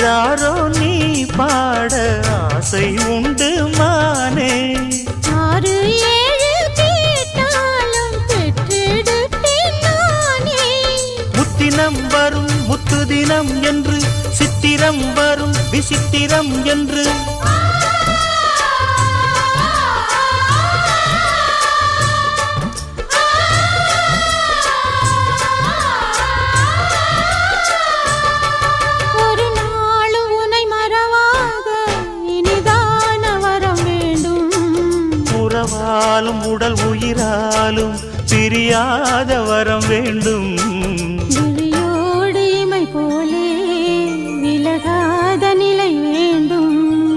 பாடுகிறாரோ நீ பாட ஆசை உண்டு மானே. ஆறு ஏழு கேட்டாலும் முத்தினம் வரும் முத்து தினம் என்று சித்திரம் வரும் விசித்திரம் என்று. உயிராலும் உடல் உயிராலும் பிரியாத வரம் வேண்டும்.